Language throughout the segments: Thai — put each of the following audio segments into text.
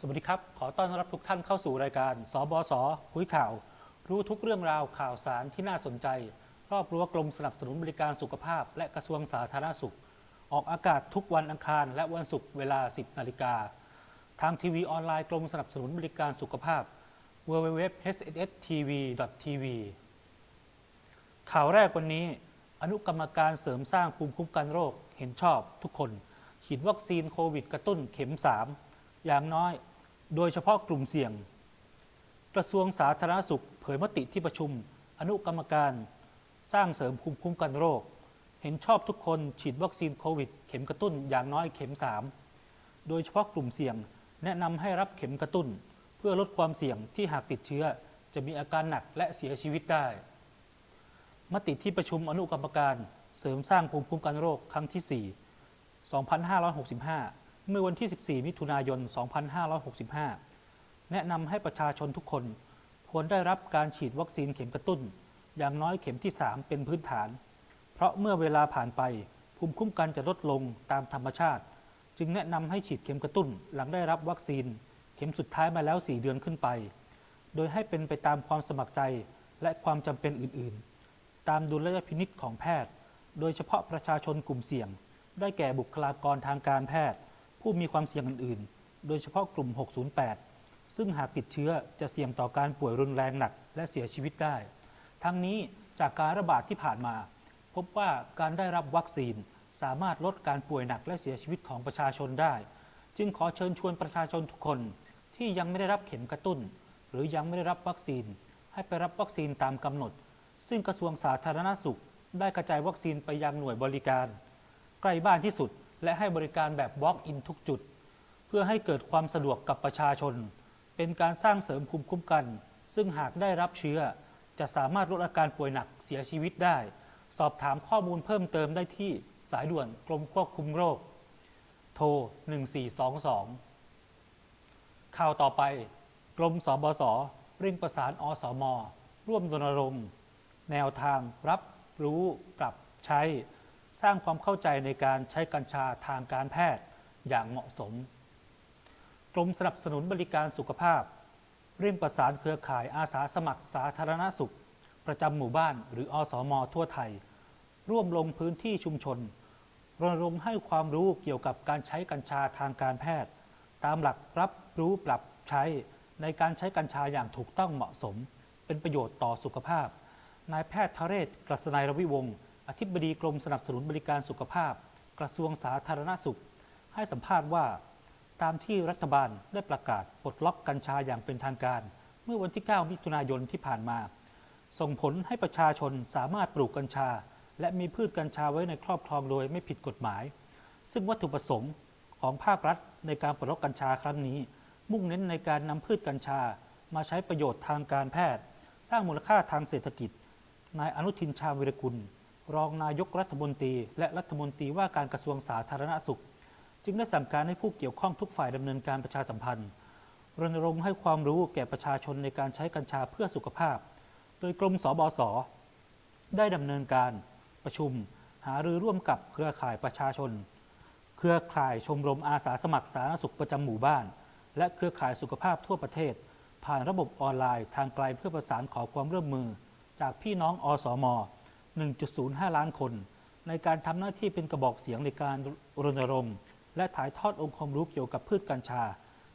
สวัสดีครับ ขอต้อนรับทุกท่านเข้าสู่รายการ สบส คุยข่าว รู้ทุกเรื่องราวข่าวสารที่น่าสนใจ รอบรั้วกรมสนับสนุนบริการสุขภาพ และกระทรวงสาธารณสุข ออกอากาศทุกวันอังคารและวันศุกร์เวลา 10 นาฬิกา ทางทีวีออนไลน์กรมสนับสนุนบริการสุขภาพ www.hsstv.tv ข่าวแรกวันนี้ อนุกรรมการเสริมสร้างภูมิคุ้มกันโรค เห็นชอบทุกคน ฉีดวัคซีนโควิดกระตุ้นเข็ม 3 อย่างน้อย โดยเฉพาะกลุ่มเสี่ยง กระทรวงสาธารณสุข เผยมติที่ประชุม อนุกรรมการ สร้างเสริมภูมิคุ้มกันโรค เห็นชอบทุกคนฉีดวัคซีนโควิด เข็มกระตุ้นอย่างน้อยเข็ม 3 โดยเฉพาะกลุ่มเสี่ยง แนะนำให้รับเข็มกระตุ้น เพื่อลดความเสี่ยงที่หากติดเชื้อ จะมีอาการหนักและเสียชีวิตได้ มติที่ประชุมอนุกรรมการ เสริมสร้างภูมิคุ้มกันโรคครั้งที่ 4 2565 เมื่อวันที่ 14 มิถุนายน 2565 แนะนำให้ประชาชนทุกคน ควรได้รับการฉีดวัคซีนเข็มกระตุ้น อย่างน้อยเข็มที่ 3 เป็นพื้นฐาน เพราะเมื่อเวลาผ่านไป ภูมิคุ้มกันจะลดลงตามธรรมชาติ จึงแนะนำให้ฉีดเข็มกระตุ้น หลังได้รับวัคซีน เข็มสุดท้ายมาแล้ว 4 เดือนขึ้นไป โดยให้เป็นไปตามความสมัครใจและความจำเป็นอื่นๆ ตามดุลยพินิษของแพทย์ โดยเฉพาะประชาชนกลุ่มเสี่ยง ได้แก่บุคลากรทางการแพทย์ ผู้มีความเสี่ยงอื่นๆ โดยเฉพาะกลุ่ม 608 ซึ่งหากติดเชื้อจะเสี่ยงต่อการป่วยรุนแรงหนักและเสียชีวิตได้ ทั้งนี้จากการระบาดที่ผ่านมา พบว่าการได้รับวัคซีนสามารถลดการป่วยหนักและเสียชีวิตของประชาชนได้ จึงขอเชิญชวนประชาชนทุกคนที่ยังไม่ได้รับเข็มกระตุ้น หรือยังไม่ได้รับวัคซีน ให้ไปรับวัคซีนตามกำหนด ซึ่งกระทรวงสาธารณสุข ได้กระจายวัคซีนไปยังหน่วยบริการ ใกล้บ้านที่สุด และให้บริการแบบ Walk-in ทุกจุด เพื่อให้เกิดความสะดวกกับประชาชน เป็นการสร้างเสริมภูมิคุ้มกัน ซึ่งหากได้รับเชื้อ จะสามารถลดอาการป่วยหนักเสียชีวิตได้ สอบถามข้อมูลเพิ่มเติมได้ที่สายด่วนกรมควบคุมโรค โทร 1422 ข่าวต่อไป กรมสบสเร่งประสานอสม ร่วมรณรงค์ แนวทางรับรู้ปรับใช้ สร้างความเข้าใจในการใช้กัญชาทางการแพทย์อย่างเหมาะสม กรมสนับสนุนบริการสุขภาพ เร่งประสานเครือข่ายอาสาสมัครสาธารณสุข ประจำหมู่บ้าน หรืออสมทั่วไทย ร่วมลงพื้นที่ชุมชนรณรงค์ให้ความรู้เกี่ยวกับการใช้กัญชาทางการแพทย์ ตามหลักรับรู้ปรับใช้ในการใช้กัญชาอย่างถูกต้องเหมาะสม เป็นประโยชน์ต่อสุขภาพนายแพทย์ทเรศกฤษณัยรวิวงศ์ อธิบดีกรมสนับสนุนบริการสุขภาพ กระทรวงสาธารณสุข ให้สัมภาษณ์ว่า ตามที่รัฐบาลได้ประกาศปลดล็อกกัญชาอย่างเป็นทางการ เมื่อวันที่ 9 มิถุนายนที่ผ่านมา ส่งผลให้ประชาชนสามารถปลูกกัญชา และมีพืชกัญชาไว้ในครอบครองโดยไม่ผิดกฎหมาย ซึ่งวัตถุประสงค์ของภาครัฐในการปลดล็อกกัญชาครั้งนี้ มุ่งเน้นในการนำพืชกัญชา มาใช้ประโยชน์ทางการแพทย์ สร้างมูลค่าทางเศรษฐกิจนายอนุทินชาญวิรกุล รองนายกรัฐมนตรี และรัฐมนตรีว่าการกระทรวงสาธารณสุข จึงได้สั่งการให้ผู้เกี่ยวข้องทุกฝ่ายดำเนินการประชาสัมพันธ์รณรงค์ให้ความรู้แก่ประชาชนในการใช้กัญชาเพื่อสุขภาพ โดยกรมสบสได้ดำเนินการประชุม หารือร่วมกับเครือข่ายประชาชน เครือข่ายชมรมอาสาสมัครสาธารณสุขประจำหมู่บ้าน และเครือข่ายสุขภาพทั่วประเทศ ผ่านระบบออนไลน์ทางไกลเพื่อประสานขอความร่วมมือ จากพี่น้องอสม 1.05 ล้านคน ในการทำหน้าที่เป็นกระบอกเสียงในการรณรงค์ และถ่ายทอดองค์ความรู้เกี่ยวกับพืชกัญชา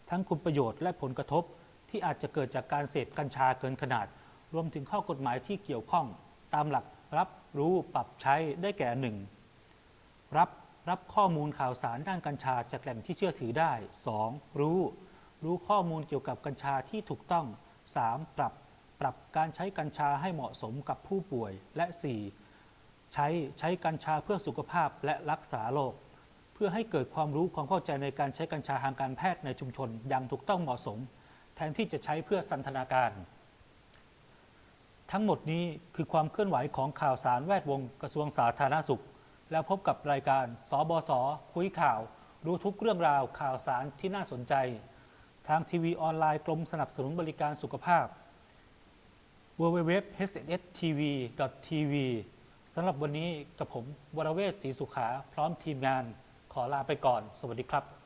ทั้งคุณประโยชน์และผลกระทบ ที่อาจจะเกิดจากการเสพกัญชาเกินขนาด รวมถึงข้อกฎหมายที่เกี่ยวข้อง ตามหลักรับรู้ปรับใช้ได้แก่หนึ่งรับรับข้อมูลข่าวสารด้านกัญชาจากแหล่งที่เชื่อถือได้ 2. รู้ รู้ข้อมูลเกี่ยวกับกัญชาที่ถูกต้อง 3. ปรับ ปรับการใช้กัญชาให้เหมาะสมกับผู้ป่วย และ 4. ใช้ใช้กัญชาเพื่อสุขภาพและรักษาโรคเพื่อให้เกิดความรู้ความเข้าใจในการใช้กัญชาทางการแพทย์ในชุมชนอย่างถูกต้องเหมาะสม แทนที่จะใช้เพื่อสันทนาการ ทั้งหมดนี้คือความเคลื่อนไหวของข่าวสารแวดวงกระทรวงสาธารณสุข แล้วพบกับรายการสบสคุยข่าว รู้ทุกเรื่องราวข่าวสารที่น่าสนใจ ทางทีวีออนไลน์กรมสนับสนุนบริการสุขภาพ www.hstv.tv สำหรับวันนี้กับผมวรเวศศรีสุขา พร้อมทีมงานขอลาไปก่อน สวัสดีครับ